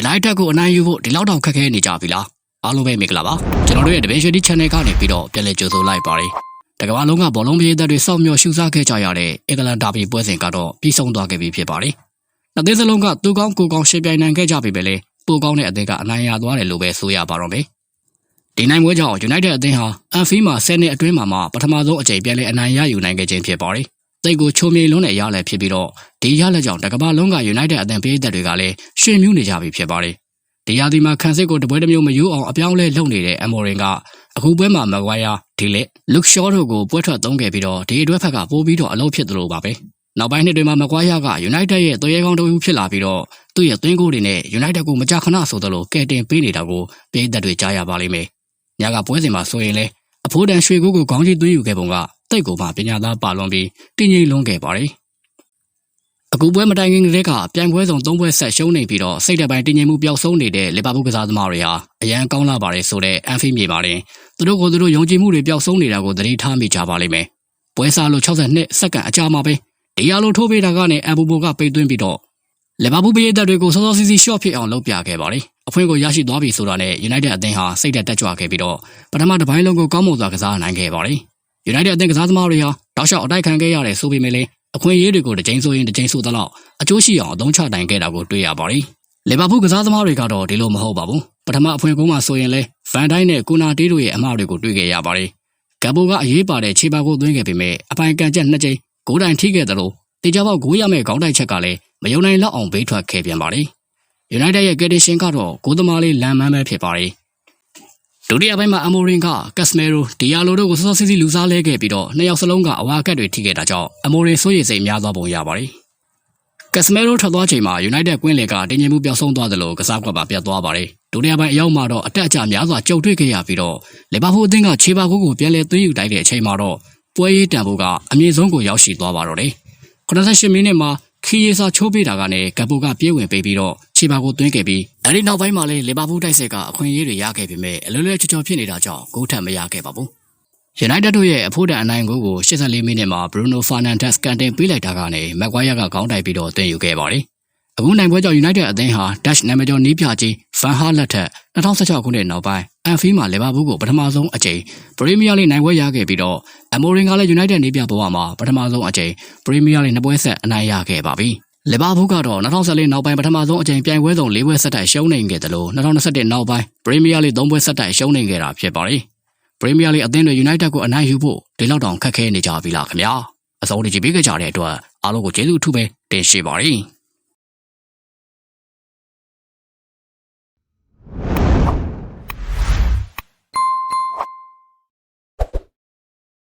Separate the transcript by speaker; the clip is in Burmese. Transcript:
Speaker 1: United ကိုအနိုင်ယူဖို့ဒီလောက်တောင်ခက်ခဲနေကြပြီလားအားလုံးပဲမင်္ဂလာပါကျွန်တော်တို့ရဲ့ Division D Channel ကနေပြီးတော့ပြန်လည်ကြိုဆိုလိုက်ပါတယ်တကမ္ဘာလုံးကဘောလုံးပြည်သက်တွေစောင့်မျှော်ရှုစားခဲ့ကြရတဲ့အင်္ဂလန်ဒါဘီပွဲစဉ်ကတော့ပြီးဆုံးသွားခဲ့ပြီဖြစ်ပါတယ်နှစ်သင်းစလုံးကသူကောင်းကိုကောင်းရှင်းပြိုင်နိုင်ခဲ့ကြပြီပဲလေပိုကောင်းတဲ့အသင်းကအနိုင်ရသွားတယ်လို့ပဲဆိုရပါတော့မယ်ဒီနိုင်ပွဲကြောင့် United အသင်းဟာ Anfield မှာ10နှစ်အတွင်းမှာမှပထမဆုံးအကြိမ်ပြန်လည်အနိုင်ရယူနိုင်ခဲ့ခြင်းဖြစ်ပါတယ် တိတ်ကိုချုံမြေလုံးနဲ့ရလဲဖြစ်ပြီးတော့ဒီရလက်ကြောင့်တကမ္ဘာလုံးက United အသင်းပေးသက်တွေကလည်းရှင်မြူးနေကြပြီဖြစ်ပါတယ်။ဒီရာသီမှာခန်းစစ်ကိုတပွဲတစ်မျိုးမယူအောင်အပြောင်းလဲလုပ်နေတဲ့အမော်ရင်ကအခုပွဲမှာမကွာယာဒီလက်လုကရှောတို့ကိုပွဲထွက်သုံးခဲ့ပြီးတော့ဒီအတွက်ဖက်ကပိုးပြီးတော့အလုပ်ဖြစ်သလိုပါပဲ။နောက်ပိုင်းနှစ်တွေမှာမကွာယာက United ရဲ့သွေးကောင်းတစ်ဦးဖြစ်လာပြီးတော့သူ့ရဲ့သွင်းကိုတွေနဲ့ United ကိုမကြခဏဆိုသလိုကဲတင်ပေးနေတာကိုပေးသက်တွေကြားရပါလိမ့်မယ်။ညကပွဲစဉ်မှာဆိုရင်လေအဖိုးတန်ရွှေကိုကိုခေါင်းကြီးသွင်းယူခဲ့ပုံက တိတ်ကိုမှပညာသားပါလွန်ပြီးတင်းငိမ့်လွန်းခဲ့ပါတယ်။အခုပွဲမတိုင်ခင်ကလေးကပြိုင်ပွဲဆောင်၃ပွဲဆက်ရှုံးနေပြီးတော့စိတ်တပိုင်းတင်းငိမ့်မှုပျောက်ဆုံးနေတဲ့လီဗာပူးကစားသမားတွေဟာအရန်ကောင်းလာပါတယ်ဆိုတဲ့အန်ဖီမြေပါရင်သူတို့ကိုသူတို့ယုံကြည်မှုတွေပျောက်ဆုံးနေတာကိုသတိထားမိကြပါလိမ့်မယ်။ပွဲစားလို့62စက္ကန့်အကြာမှာပဲဒီရလိုထိုးပေးတာကနေအဘူဘိုကပိတ်သွင်းပြီးတော့လီဗာပူးပြည်သက်တွေကိုစောစောစီးစီးရှော့ဖြစ်အောင်လုပ်ပြခဲ့ပါတယ်။အဖွင့်ကိုရရှိသွားပြီဆိုတာနဲ့ United အသင်းဟာစိတ်သက်တက်ကြွခဲ့ပြီးတော့ပထမတစ်ပိုင်းလုံးကိုကောင်းမွန်စွာကစားနိုင်ခဲ့ပါတယ်။ United အသင်းကစားသမားတွေဟာတောက်လျှောက်အတိုက်ခံခဲ့ရတယ်ဆိုပေမဲ့လည်းအခွင့်အရေးတွေကိုတစ်ကြိမ်ဆိုရင်တစ်ကြိမ်ဆိုသလောက်အကျိုးရှိအောင်အသုံးချနိုင်ခဲ့တာကိုတွေ့ရပါတယ်။လီဗာပူးကစားသမားတွေကတော့ဒီလိုမဟုတ်ပါဘူး။ပထမအဖွင့်ကုန်းမှာဆိုရင်လည်းဗန်ဒိုင်းနဲ့ကူနာတီးတို့ရဲ့အမှားတွေကိုတွေ့ခဲ့ရပါတယ်။ဂမ်ဘိုကအရေးပါတဲ့ခြေပါကိုသွင်းခဲ့ပေမဲ့အပိုင်ကန်ချက်နှစ်ကြိမ်ဂိုးတိုင်ထိခဲ့တယ်လို့တေချာပေါက်ဂိုးရမဲ့ခေါင်းတိုက်ချက်ကလည်းမယုံနိုင်လောက်အောင်ဘေးထွက်ခဲ့ပြန်ပါတယ်။ United ရဲ့ကက်ဒရှင်ကတော့ဂိုးသမားလေးလမ်းမန်းပဲဖြစ်ပါတယ်။ ဒုတိယပိုင်းမှာအမိုရင်ကကက်စမဲရိုဒီယာလိုတို့ကိုစောစောစီးစီးလူစားလဲခဲ့ပြီးတော့နှစ်ယောက်စလုံးကအဝါကက်တွေထိခဲ့တာကြောင့်အမိုရင်စိုးရိမ်စိတ်များသွားပုံရပါတယ်။ကက်စမဲရိုထွက်သွားချိန်မှာ United ကွင်းလင်ကတင်းကျင်မှုပျောက်ဆုံးသွားတယ်လို့ကစားကွက်ပါပြတ်သွားပါတယ်။ဒုတိယပိုင်းအရောက်မှာတော့အတက်အကျများစွာကြုံတွေ့ခဲ့ရပြီးတော့လီဗာပူးအသင်းကခြေပါကိုကိုပြန်လဲသွင်းယူတိုက်တဲ့အချိန်မှာတော့ပွဲရေးတန်ဖိုးကအမြင့်ဆုံးကိုရောက်ရှိသွားပါတော့တယ်။88မိနစ်မှာ ခီယေစာချိုးပေးတာကနေကပ်ပူကပြေးဝင်ပေးပြီးတော့ခြေပါကိုသွင်းခဲ့ပြီးအဲဒီနောက်ပိုင်းမှာလည်းလီဗာပူးတိုက်စစ်ကအခွင့်အရေးတွေရခဲ့ပေမဲ့အလွယ်လွယ်ချောချောဖြစ်နေတာကြောင့်ဂိုးထပ်မရခဲ့ပါဘူး။ United တို့ရဲ့အဖို့တန်အနိုင်ကိုကို84မိနစ်မှာ Bruno Fernandes ကန်တင်ပေးလိုက်တာကနေမက်ကွိုင်းယာကခေါင်းတိုက်ပြီးတော့သွင်းယူခဲ့ပါတယ်။ အခုနိုင်ပွဲကြောင့် United အသင်းဟာ Dutch နာမည်ကျော်နီးပြကြီး Van Gaal လက်ထက်2016ခုနှစ်နောက်ပိုင်းအန်ဖီမှာလီဗာပူးကိုပထမဆုံးအကြိမ်ပရီးမီးယားလိနိုင်ပွဲရခဲ့ပြီးတော့အမိုရင်ကလည်း United နီးပြဘဝမှာပထမဆုံးအကြိမ်ပရီးမီးယားလိနှစ်ပွဲဆက်အနိုင်ရခဲ့ပါပြီ။လီဗာပူးကတော့2014နောက်ပိုင်းပထမဆုံးအကြိမ်ပြိုင်ပွဲဆောင်၄ပွဲဆက်တိုက်ရှုံးနေခဲ့တယ်လို့2021နောက်ပိုင်းပရီးမီးယားလိ၃ပွဲဆက်တိုက်ရှုံးနေခဲ့တာဖြစ်ပါတယ်။ပရီးမီးယားလိအသင်းတွေ United ကိုအနိုင်ယူဖို့ဒီလောက်တောင်ခက်ခဲနေကြပြီလားခင်ဗျာ။အဆုံးထိကြည့်ပေးကြတဲ့အတွက်အားလုံးကိုကျေးဇူးအထူးပဲတင်ရှိပါတယ်။